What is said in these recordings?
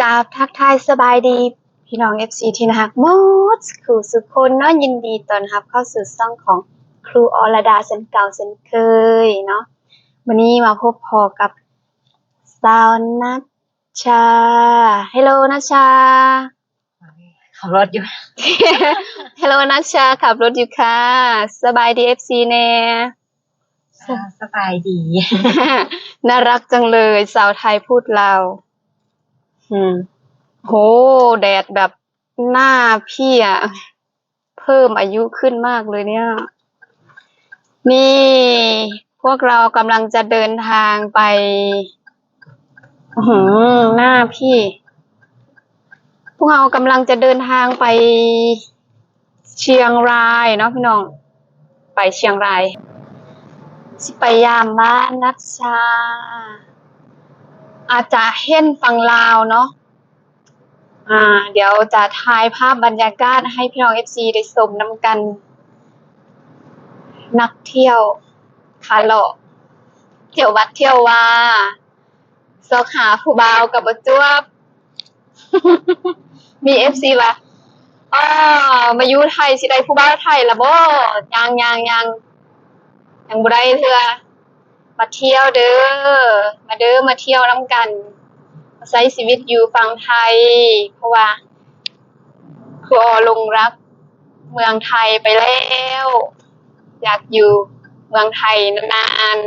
กราบทักทายสบายดี พี่น้อง FC ที่นะฮักหมดครูสุคนเนาะยินดีต้อนรับเข้าสู่ช่องของครูอรดาเช่นเก่าเช่นเคยเนาะวันนี้มาพบพอกับสาวนัชชาฮัลโหลนัชชาขับรถอยู่ฮัลโหลนัชชาขับรถอยู่ค่ะ สบายดี FC แน่สบายดี น่ารักจังเลย สาวไทยพูดลาว อืม โห แดดแบบหน้าพี่อะเพิ่มอายุขึ้นมากเลยเนี่ย นี่พวกเรากำลังจะเดินทางไปหือหน้าพี่ พวกเรากำลังจะเดินทางไปเชียงรายเนาะพี่น้อง ไปเชียงรายสิไปยามบ้านนักชา อาจจะเห็นฝั่งลาวเนาะอ่า เดี๋ยวจะถ่ายภาพบรรยากาศให้พี่น้องเอฟซีได้ชมน้ำกัน นักเที่ยวขาเลาะเที่ยววัดเที่ยวว่าสอกหาผู้บ่าวกับประจวบ มีเอฟซีว่าอ้ามาอยู่ไทยสิได้ผู้บ่าวไทยละบ่ยังยังยังยังบ่ได้เทื่อ มาเที่ยวเด้อ มาเด้อมาเที่ยวน้ำกันใช้ชีวิตอยู่ฝั่งไทย เพราะว่าครูออลงรักเมืองไทยไปแล้ว อยากอยู่เมืองไทยนาน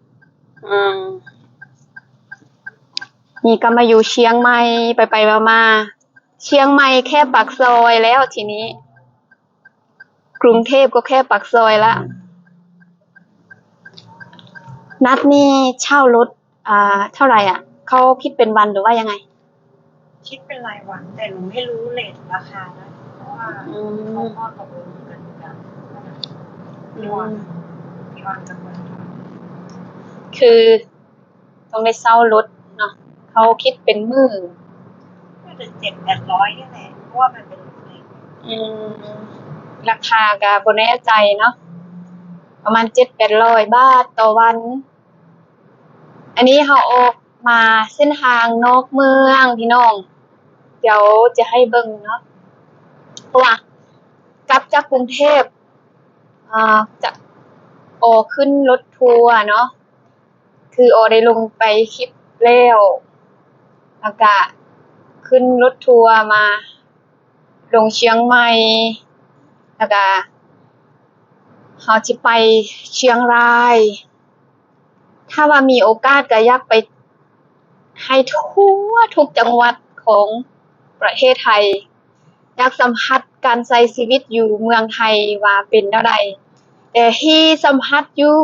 ๆอืมนี่ก็มาอยู่เชียงใหม่ไปไปมามาเชียงใหม่แค่ปากซอยแล้วทีนี้ กรุงเทพก็แค่ปากซอยละ นัดนี่เช่ารถอ่าเท่าไหร่อะเขาคิดเป็นวันหรือว่ายังไง คิดเป็นรายวัน แต่หนูไม่รู้เลทราคานะเพราะว่าอืเขาม ก็ตกลงกันกันพี่วันพี่วันจะเปิดคือต้องได้เช่ารถเนาะเขาคิดเป็นมือน่าจะเจ็ดแปดร้อยนี่แหละเพราะว่ามันเป็นรถเล็กอืมราคาก็บนแน่ใจเนาะประมาณเจ็ดแปดร้อยบาทต่อวัน อันนี้เขาออกมาเส้นทางนอกเมืองพี่น้อง เดี๋ยวจะให้เบิ่งเนาะเพราะว่ากลับจากกรุงเทพอ่าจะออกขึ้นรถทัวร์เนาะคือออได้ลงไปคลิปแล้วอากาศขึ้นรถทัวร์มา ลงเชียงใหม่แล้วก็เขาจะไปเชียงราย ถ้าว่ามีโอกาสก็อยากไป ให้ทั่วทุกจังหวัดของประเทศไทย อยากสัมผัสการใช้ชีวิตอยู่เมืองไทยว่าเป็นเท่าใดแต่ที่สัมผัสอยู่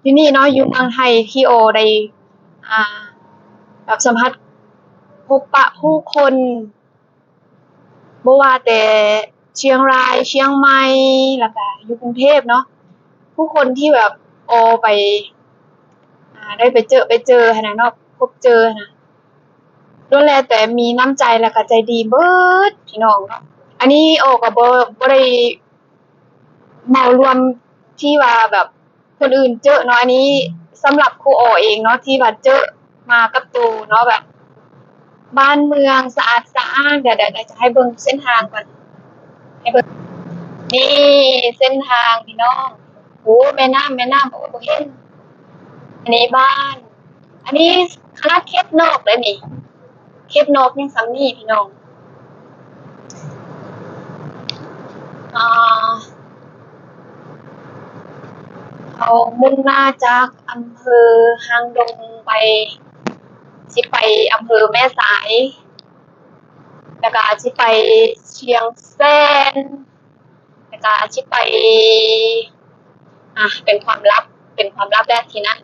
อยู่นี่เนาะอยู่เมืองไทยที่โอได้อ่าแบบสัมผัสพบปะผู้คนบ่ว่าแต่เชียงราย เชียงใหม่แล้วก็อยู่กรุงเทพเนาะผู้คนที่แบบโอไป ได้ไปเจอไปเจอขนะเนาะพบเจอนะล้วนแลแต่มีน้ำใจแล้วก็ใจดีเบิดพี่น้องเนาะอันนี้โอก็บ่บ่ได้เหมารวมที่ว่าแบบคนอื่นเจอเนาะอันนี้สำหรับครูโอเองเนาะที่ว่าเจอมากับตูเนาะแบบ บ้านเมืองสะอาดสะอ้านเดี๋ยวเดี๋ยวเดี๋ยวจะให้เบิ่งเส้นทางก่อนให้เบิ่งนี่เส้นทางพี่น้องโอ้แม่น้ำแม่น้ำโอ้บ่เห็น อันนี้บ้าน อันนี้คณะเคปนอกเลยนี่ เคปนอกยังซ้ำนี่พี่น้องอ่าเขามุ่งหน้าจากอำเภอหางดงไปสิไปอำเภอแม่สาย แล้วก็สิไปเชียงแสนแล้วก็สิไป อะเป็นความลับ เป็นความลับแรกทีนะ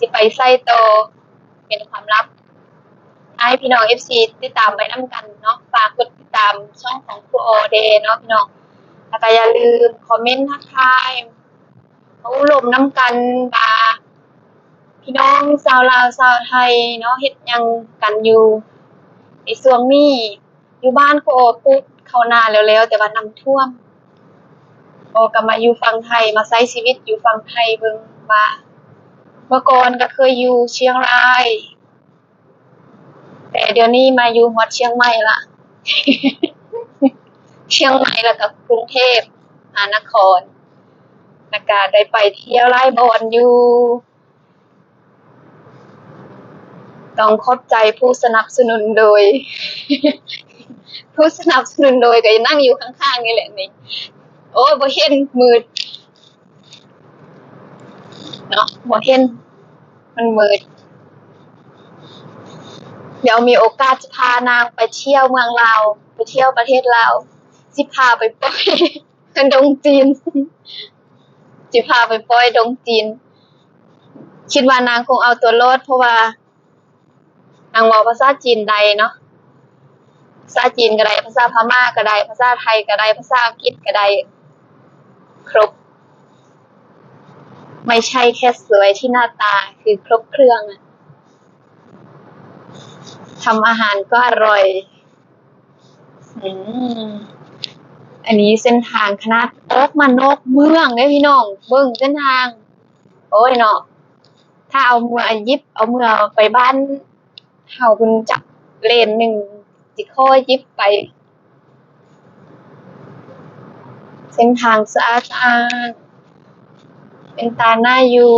สิไปไส้โตเป็นความลับให้พี่น้อง FC ติดตามไปน้ำกันเนาะฝากกดติดตามช่องของครูโอเดเนาะพี่น้องแล้วก็อย่าลืมคอมเมนต์ทักทายเขาลมน้ำกันบาพี่น้องชาวลาวชาวไทยเนาะเฮ็ดยังกันอยู่ในช่วงนี้อยู่บ้านครูโอปุ๊บเข้าหน้าแล้วแต่ว่าน้ำท่วมโอก็มาอยู่ฝั่งไทยมาใช้ชีวิตอยู่ฝั่งไทยเบิ่งว่า เมื่อก่อนก็เคยอยู่เชียงราย แต่เดี๋ยวนี้มาอยู่วัดเชียงใหม่ละ เชียงใหม่แล้วก็กรุงเทพมหานครนากาได้ไปเที่ยวไล่บอลอยู่ ต้องขอบใจผู้สนับสนุนโดย ผู้สนับสนุนโดยก็นั่งอยู่ข้างๆนี่แหละนี่ โอ้ยบ่เห็นมืด เนาะบ่เห็น มันมืดเดี๋ยวมีโอกาสจะพานางไปเที่ยวเมืองลาวไปเที่ยวประเทศลาวสิพาไปปล่อยดงจีนสิพาไปปล่อยดงจีน คิดว่านางคงเอาตัวรอดเพราะว่านางเว้าภาษาจีนใดเนาะภาษาจีนก็ได้ภาษาพม่าก็ได้ภาษาไทยก็ได้ภาษาอังกฤษก็ได้ครบ ไม่ใช่แค่สวยที่หน้าตาคือครบเครื่องอะทำอาหารก็อร่อยอันนี้เส้นทางคณะออกมานกเมืองเลยพี่น้องเบิ่งเส้นทาง โอ้ยเนาะถ้าเอาเมือยิบเอาเมือไปบ้านเฮาคุณจับเลนหนึ่งจิข้อยิบไป เส้นทางสะอาด เป็นตาหน้าอยู่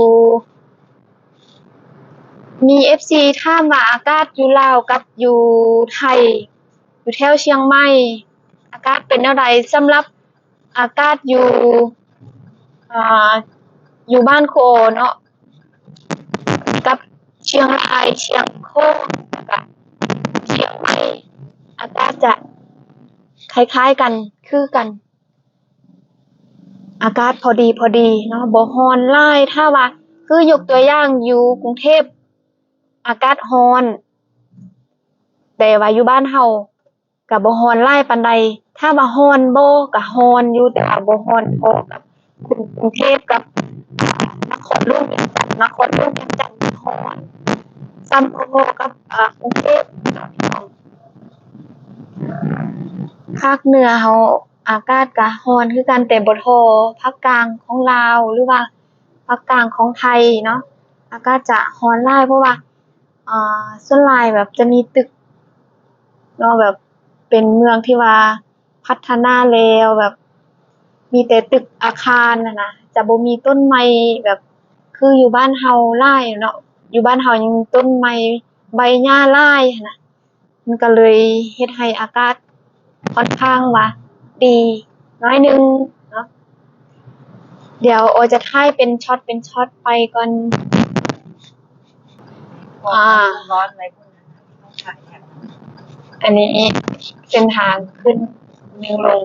มีเอฟซีท่ามว่าอากาศอยู่ลาวกับอยู่ไทย อยู่แถวเชียงใหม่ อากาศเป็นแนวใดสำหรับอากาศอยู่อ่าอยู่บ้านโคเนาะกับเชียงรายเชียงโคกับเชียงใหม่อากาศจะคล้ายๆกันคือกัน อากาศพอดีพอดีเนาะบ่ฮ้อนหลายถ้าว่า คือยกตัวอย่างอยู่กรุงเทพอากาศร้อนแต่ว่าอยู่บ้านเฮาก็บ่ร้อนหลายปานใด ถ้าว่าร้อนบ่ก็ร้อนอยู่แต่ว่าบ่ร้อนพอกับกรุงเทพกับนครหลวงเวียงจันทน์นครหลวงเวียงจันทน์ร้อนซ้ำพอกับกรุงเทพเนาะพี่น้องภาคเหนือเฮา อากาศก็ร้อนคือกันแต่บ่ท่าภาคกลางของลาวหรือว่าภาคกลางของไทยเนาะอากาศจะร้อนหลายเพราะว่าอ่าส่วนหลายแบบจะมีตึกเนาะแบบเป็นเมืองที่ว่าพัฒนาแล้วแบบ มีแต่ตึกอาคารนะนะจะบ่มีต้นไม้แบบคืออยู่บ้านเฮาหลายเนาะอยู่บ้านเฮายังต้นไม้ใบหญ้าหลายหั้นนะมันก็เลยเฮ็ดให้อากาศค่อนข้างว่า ดีน้อยหนึงเนาะเดี๋ยวโอจะถ่ายเป็นช็อตเป็นช็อตไปก่อนอ่าร้อนอะไรพวกนั้นต้องถ่ายแถบอันนี้เส้นทางขึ้นเมืองลง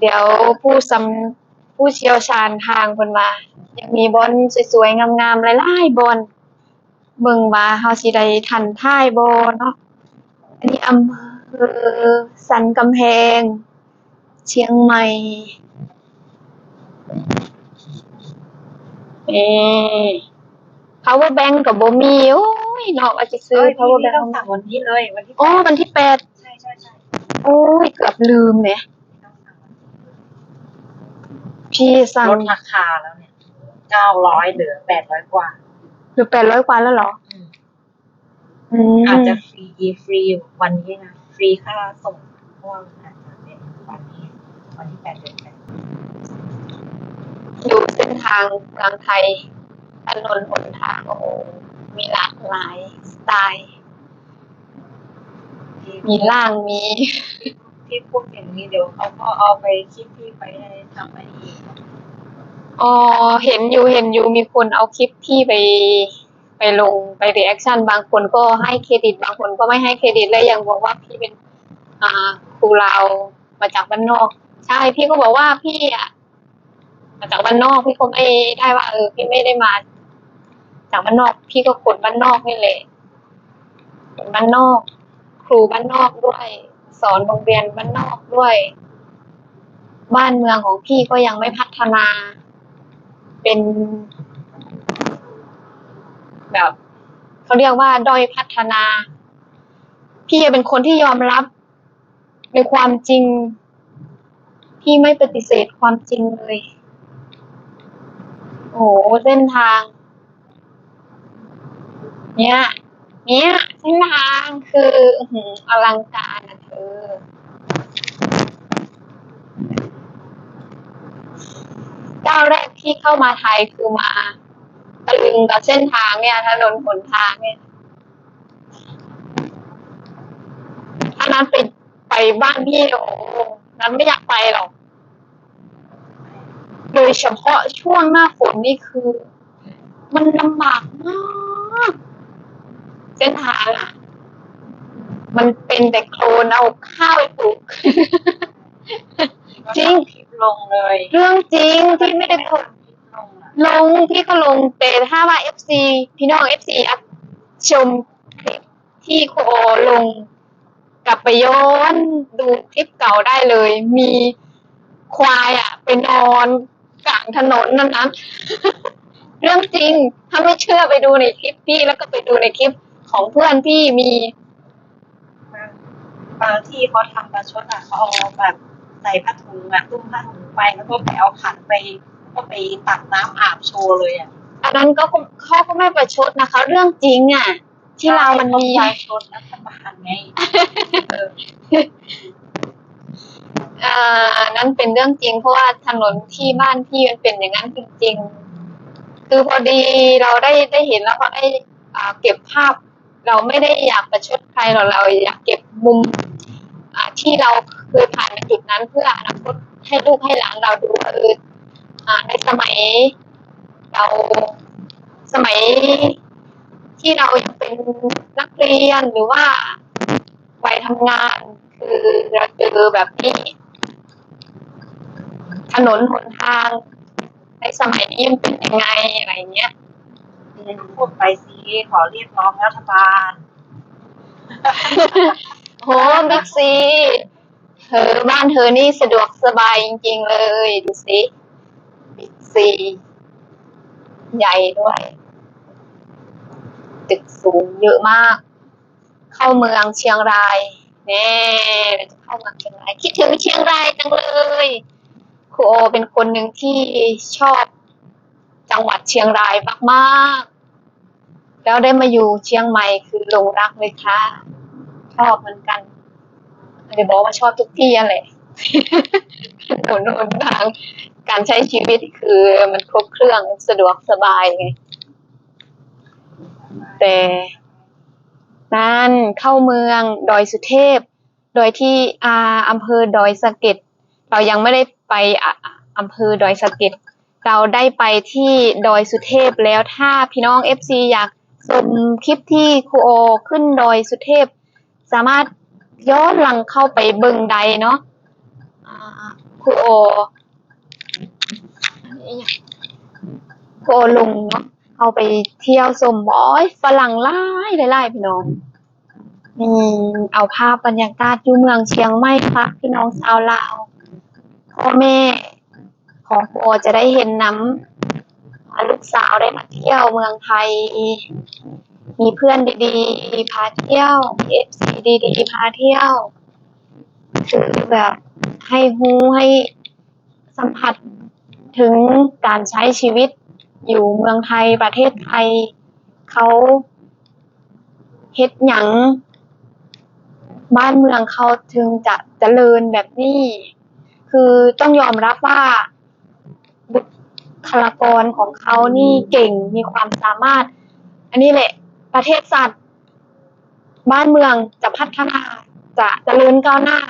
เดี๋ยวผู้สำผู้เชี่ยวชาญทางคนว่ายังมีบอลสวยๆ งามๆหลายๆบอลเบิ่งว่าเฮาสิได้ทันท่ายบ่เนาะอันนี้อำเภอสันกำแพง เชียงใหม่เอ power bank ก็บ่มีโอ้ยเนาะว่าสิซื้อ power พี่ bank ต้องสั่งวันนี้เลย วันที่โอ้วันที่แปดใช่ใช่ใช่โอ้ยเกือบลืมเนี่ยต้องสั่งวันนี้พี่สั่งลดราคาแล้วเนี่ยเก้าร้อยเหลือแปดร้อยกว่า หรือแปดร้อยกว่าแล้วเหรอ อืมอืมอาจจะฟรีฟรีวันนี้นะ ฟรีค่าส่งเพราะว่ามันอาจจะเป็นวันนี้ วันที่แปดเดือนแปดอยู่เส้นทางกลางไทยถนนหนทางโอ้โหมีหลากหลายสไตล์ ที่มีล่างมี ที่พูดอย่างนี้เดี๋ยวเขาก็เอาไปคลิปที่ไปให้ทำไอ้อีกอ๋อเห็นอยู่เห็นอยู่มีคนเอาคลิปที่ไปไปลงไปรีแอคชั่นบางคนก็ให้เครดิต บางคนก็ไม่ให้เครดิตและยังบอกว่าพี่เป็น อ่าครูเราวมาจากบ้านนอก ใช่พี่ก็บอกว่าพี่อะมาจากบ้านนอกพี่ก็ไม่ได้ว่า เออ พี่ไม่ได้มา จากบ้านนอก พี่ก็คนบ้านนอกนี่แหละคนบ้านนอก ครูบ้านนอกด้วย สอนโรงเรียนบ้านนอกด้วย บ้านเมืองของพี่ก็ยังไม่พัฒนา เป็น แบบเขาเรียกว่าด้อยพัฒนา พี่เป็นคนที่ยอมรับในความจริง พี่ไม่ปฏิเสธความจริงเลย โอ้โหเส้นทาง เนี่ยเนี่ยเส้นทางคืออื้อหืออลังการนะเธอก้าวแรกที่เข้ามาไทยคือมาตะลึงกับเส้นทางเนี่ยถนนหนทางเนี่ยถ้านั้นไปไปบ้านพี่โอ้ นั้นไม่อยากไปหรอก โดยเฉพาะช่วงหน้าฝนนี่คือ มันลำบากมากเส้นทางอะ มันเป็นแต่โคลนเอาข้าวไปปลูก จริงคลิปลงเลยเรื่องจริงที่ไม่ได้พูดคลิปลงอะลงพี่ก็ลงแต่ถ้าว่าเอฟซีพี่น้องเอฟซีอัพชมคลิปที่โคโอลง กลับไปย้อนดูคลิปเก่าได้เลย มีควายอะไปนอนกลางถนนนั่นนะเรื่องจริง ถ้าไม่เชื่อไปดูในคลิปพี่แล้วก็ไปดูในคลิปของเพื่อนที่มีบางบางที่เขาทำประชดอะเขาเอาแบบใส่ผ้าถุงอะตุ้มผ้าถุงไปแล้วก็ไปเอาขันไป ก็ไปตักน้ำอาบโชว์เลยอะ อันนั้นก็คงเขาก็ไม่ประชดนะคะ เรื่องจริงอะ ที่เรามันมีประชดรัฐบาลไงเอออ่านั้นเป็นเรื่องจริง เพราะว่าถนนที่บ้านพี่มันเป็นอย่างนั้นจริงๆ คือพอดีเราได้ได้เห็นแล้วก็ได้อ่าเก็บภาพ เราไม่ได้อยากประชดใครหรอกเราอยากเก็บมุม อ่าที่เราเคยผ่านในจุดนั้นเพื่ออนาคตให้ลูกให้หลานเราดูว่าเอออ่าในสมัย เราสมัย ที่เรายังเป็นนักเรียนหรือว่าวัยทำงาน คือเราเจอแบบนี้ถนนหนทาง ในสมัยนี้มันเป็นยังไงอะไรเงี้ยอืมพูดไปสิขอเรียกร้องรัฐบาล โหบิ๊กซีเธอบ้านเธอนี่สะดวกสบายจริง ๆ เลย ดูสิบิ๊กซี ใหญ่ด้วย ตึกสูงเยอะมาก เข้าเมืองเชียงรายแน่เราจะเข้าเมืองเชียงรายคิดถึงเชียงรายจังเลยครูโอเป็นคนหนึ่งที่ชอบจังหวัดเชียงรายมากๆ แล้วได้มาอยู่เชียงใหม่คือหลงรักเลยค่ะ ชอบเหมือนกันเดี๋ยวบอกว่าชอบทุกที่อะแหละถนนหนทางการใช้ชีวิตคือมันครบเครื่องสะดวกสบายไง แต่นั่นเข้าเมืองดอยสุเทพ โดยที่อาอำเภอดอยสะเก็ดเรายังไม่ได้ไปอำเภอดอยสะเก็ดเราได้ไปที่ดอยสุเทพแล้วถ้าพี่น้องเอฟซีอยากชมคลิปที่ครูโอขึ้นดอยสุเทพ สามารถย้อนหลังเข้าไปเบิ่งใดเนาะครูโอครูโอลงเนาะ เอาไปเที่ยวสมบอยฝรั่งไล่ไล่พี่น้องนี่เอาภาพบรรยากาศอยู่เมืองเชียงใหม่ค่ะพี่น้องชาวลาวพ่อแม่ของโอจะได้เห็นน้ำอ่าลูกสาวได้มาเที่ยวเมืองไทย มีเพื่อนดีๆ พาเที่ยวเอฟซีดีๆ พาเที่ยวคือแบบให้ฮู้ให้สัมผัสถึงการใช้ชีวิต อยู่เมืองไทยประเทศไทย เขาเฮ็ดหยังบ้านเมืองเขาถึงจะเจริญแบบนี้ คือต้องยอมรับว่าบุคลากรของเขานี่เก่งมีความสามารถ อันนี้แหละ ประเทศสัตว์ บ้านเมืองจะพัฒนาจะเจริญก้าวหน้า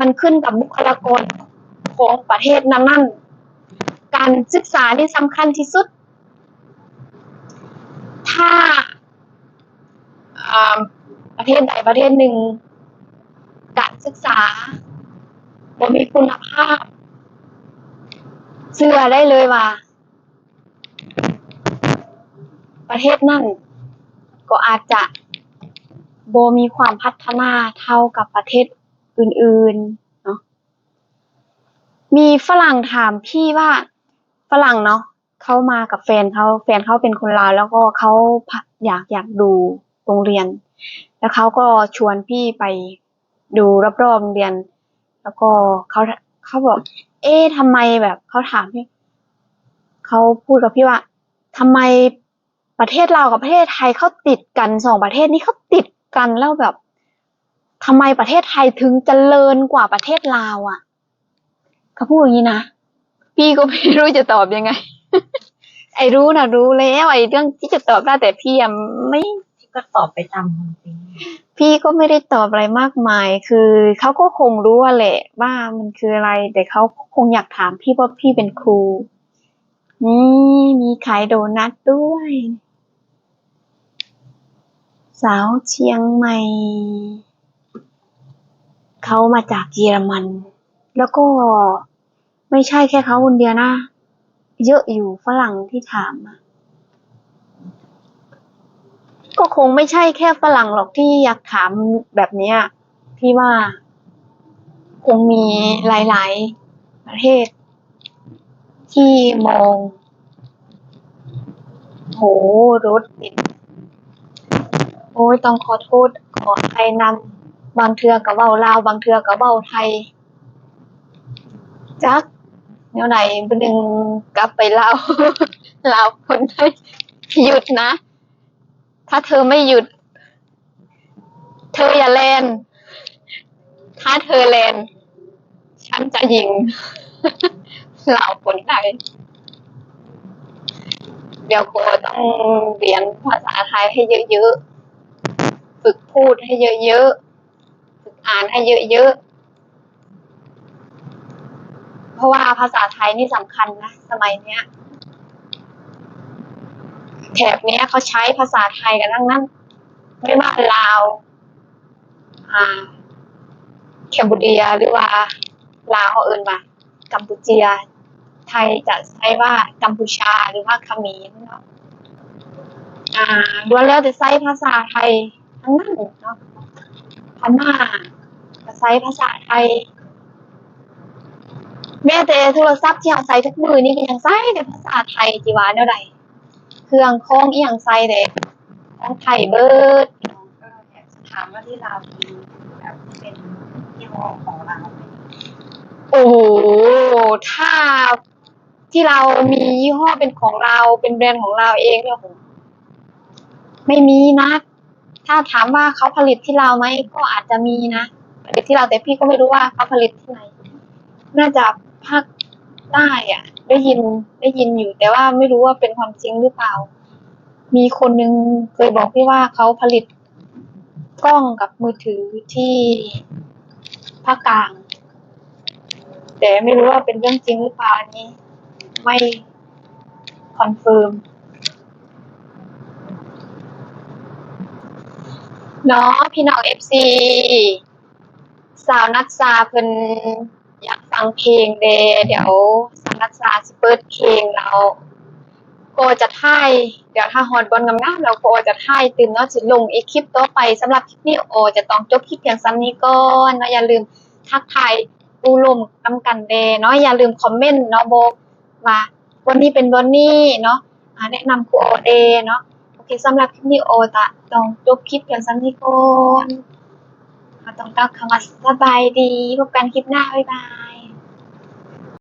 มันขึ้นกับบุคลากรของประเทศนั้นๆการศึกษานี่สำคัญที่สุด ถ้าประเทศใดประเทศหนึ่งการศึกษาบ่มีคุณภาพ เชื่อได้เลยว่า ประเทศนั่นก็อาจจะโบมีความพัฒนาเท่ากับประเทศอื่นๆ เนาะ มีฝรั่งถามพี่ว่าฝรั่งเนาะ เขามากับแฟนเขาแฟนเขาเป็นคนลาวแล้วก็เขาอยากอยากดูโรงเรียน แล้วเขาก็ชวนพี่ไปดูรอบๆโรงเรียน แล้วก็เขาเขาบอก เอ๊ะทำไมแบบเขาถามพี่เขาพูดกับพี่ว่าทำไมประเทศลาวกับประเทศไทยเขาติดกันสองประเทศนี้เขาติดกันแล้วแบบทำไมประเทศไทยถึงเจริญกว่าประเทศลาวอะเขาพูดอย่างนี้นะพี่ก็ไม่รู้จะตอบยังไง ไอ้รู้นะรู้แล้วไอ้เรื่องที่จะตอบได้แต่พี่อะไม่ที่ก็ตอบไปตามความจริงพี่ก็ไม่ได้ตอบอะไรมากมาย คือเขาก็คงรู้อะแหละว่ามันคืออะไร แต่เขาคงอยากถามพี่เพราะพี่เป็นครูนี่มีขายโดนัทด้วย สาวเชียงใหม่เขามาจากเยอรมัน แล้วก็ไม่ใช่แค่เขาคนเดียวนะ เยอะอยู่ฝรั่งที่ถามอะก็คงไม่ใช่แค่ฝรั่งหรอกที่อยากถามแบบเนี้ยพี่ว่า คงมีหลาย ๆ ประเทศ ที่มอง โหรถติดโอ้ยต้องขอโทษขอใครนำบางเทือกับเบ้าลาว บางเทือกับเบ้าไทย จัก เดี๋ยไหนบนึงกลับไปเล่าวลาคนไทยหยุดนะ ถ้าเธอไม่หยุด เธออย่าแลนถ้าเธอแลนฉันจะยิงเล่าคนไทยเดี๋ยวโคต้องเรียนภาษาไทยให้เยอะๆ ฝึกพูดให้เยอะๆ ฝึกอ่านให้เยอะๆ เพราะว่าภาษาไทยนี่สำคัญนะสมัยเนี้ย แถบเนี้ยเขาใช้ภาษาไทยกันทั้งนั้น ไม่ว่าลาว อ่าแคนเบเดียหรือว่าลาวเขาเอื่นว่ากัมพูเจีย ไทยจะใช้ว่ากัมพูชาหรือว่าเขมรเนาะอ่าล้วนแล้วแต่ใช้ภาษาไทยทั้งนั้นเนาะพม่าก็ใช้ภาษาไทย แม้แต่โทรศัพท์ที่เราใช้ทุกมือนี่ก็ยังใช้แต่ภาษาไทยจีวาแนวใดเครื่องคองอีหยังใช้แต่ทั้งไทยเบิดก็อยากจะถามว่าที่เราวมีแบบเป็นยี่ห้อของเราไหมโอ้โหถ้าที่เรามียี่ห้อเป็นของเราเป็นแบรนด์ของเราเองเนี่ยโหไม่มีนะถ้าถามว่าเขาผลิตที่เราวไหมก็อาจจะมีนะผลิตที่เราวแต่พี่ก็ไม่รู้ว่าเขาผลิตที่ไหน น่าจะ ภาคใต้อะ ได้ยินได้ยินอยู่ แต่ว่าไม่รู้ว่าเป็นความจริงหรือเปล่า มีคนนึงเคยบอกพี่ว่าเขาผลิตกล้องกับมือถือที่ภาคกลาง แต่ไม่รู้ว่าเป็นเรื่องจริงหรือเปล่าอันนี้ ไม่คอนเฟิร์มเนาะพี่น้องเอฟซีสาวนัดซาเพิ่น อยากฟังเพลงเดเดี๋ยวสาวนัดซาสิเปิดเพลงเราโกจะท่ายเดี๋ยวถ้าฮอดบอลงามๆเราโกจะท่ายตื่นเนาะสิลงอีกคลิปต่อไปสำหรับคลิปนี้โอ จะต้องจบคลิปเพียงซ้ำนี้ก่อนนะอย่าลืมทักทายปูลมกำกันเดเนาะอย่าลืมคอมเมนต์เนาะโบว่าวันนี้เป็นวันนี้เนาะแนะนำครูโอเดเนาะโอเคสำหรับคลิปนี้โอตะต้องจบคลิปเพียงสั้นนี้ก่อน อ่าต้องกล่าวคำว่าสบายดี พบกันคลิปหน้า บ๊ายบาย